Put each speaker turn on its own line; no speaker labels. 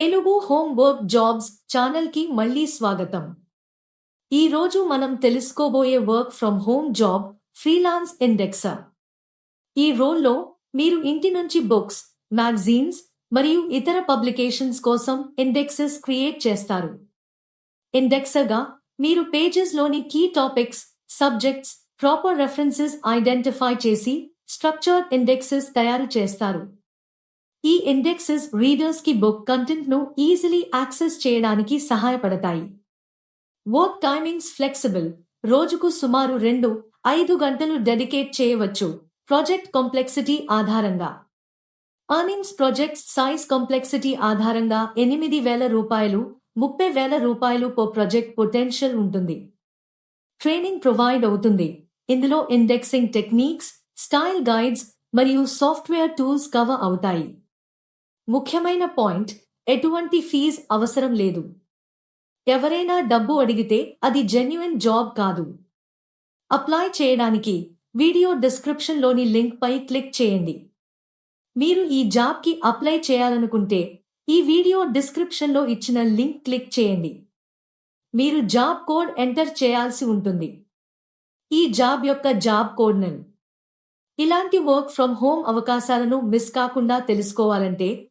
Telugu home work jobs ఛానల్కి మళ్ళీ స్వాగతం. ఈ రోజు మనం తెలుసుకోబోయే work from home job freelance indexer ఈ రోల్లో మీరు ఇంటి నుంచి బుక్స్ మ్యాగజీన్స్ మరియు ఇతర పబ్లికేషన్స్ కోసం ఇండెక్సెస్ క్రియేట్ చేస్తారు. ఇండెక్సగా మీరు పేజెస్లోని key topics subjects proper references identify చేసి స్ట్రక్చర్డ్ ఇండెక్సెస్ తయారు చేస్తారు. ఈ ఇండెక్సెస్ రీడర్స్కి బుక్ కంటెంట్ను ఈజీలీ యాక్సెస్ చేయడానికి సహాయపడతాయి. వర్క్ టైమింగ్స్ ఫ్లెక్సిబుల్ రోజుకు సుమారు రెండు ఐదు గంటలు డెడికేట్ చేయవచ్చు. ప్రాజెక్ట్ కాంప్లెక్సిటీ ఆధారంగా. అర్నింగ్స్ ప్రాజెక్ట్స్ సైజ్ కాంప్లెక్సిటీ ఆధారంగా ఎనిమిది వేల రూపాయలు ముప్పై వేల రూపాయలు పో ప్రాజెక్ట్ పొటెన్షియల్ ఉంటుంది. ట్రైనింగ్ ప్రొవైడ్ అవుతుంది. ఇందులో ఇండెక్సింగ్ టెక్నిక్స్ స్టైల్ గైడ్స్ మరియు సాఫ్ట్వేర్ టూల్స్ కవర్ అవుతాయి. ముఖ్యమైన పాయింట్ ఎటువంటి ఫీజ్ అవసరం లేదు. ఎవరైనా డబ్బు అడిగితే అది జెన్యున్ జాబ్ కాదు. అప్లై చేయడానికి వీడియో డిస్క్రిప్షన్లోని లింక్పై క్లిక్ చేయండి. మీరు ఈ జాబ్కి అప్లై చేయాలనుకుంటే ఈ వీడియో డిస్క్రిప్షన్లో ఇచ్చిన లింక్ క్లిక్ చేయండి. మీరు జాబ్ కోడ్ ఎంటర్ చేయాల్సి ఉంటుంది. ఈ జాబ్ యొక్క జాబ్ కోడ్ నెన్ ఇలాంటి వర్క్ ఫ్రమ్ హోమ్ అవకాశాలను మిస్ కాకుండా తెలుసుకోవాలంటే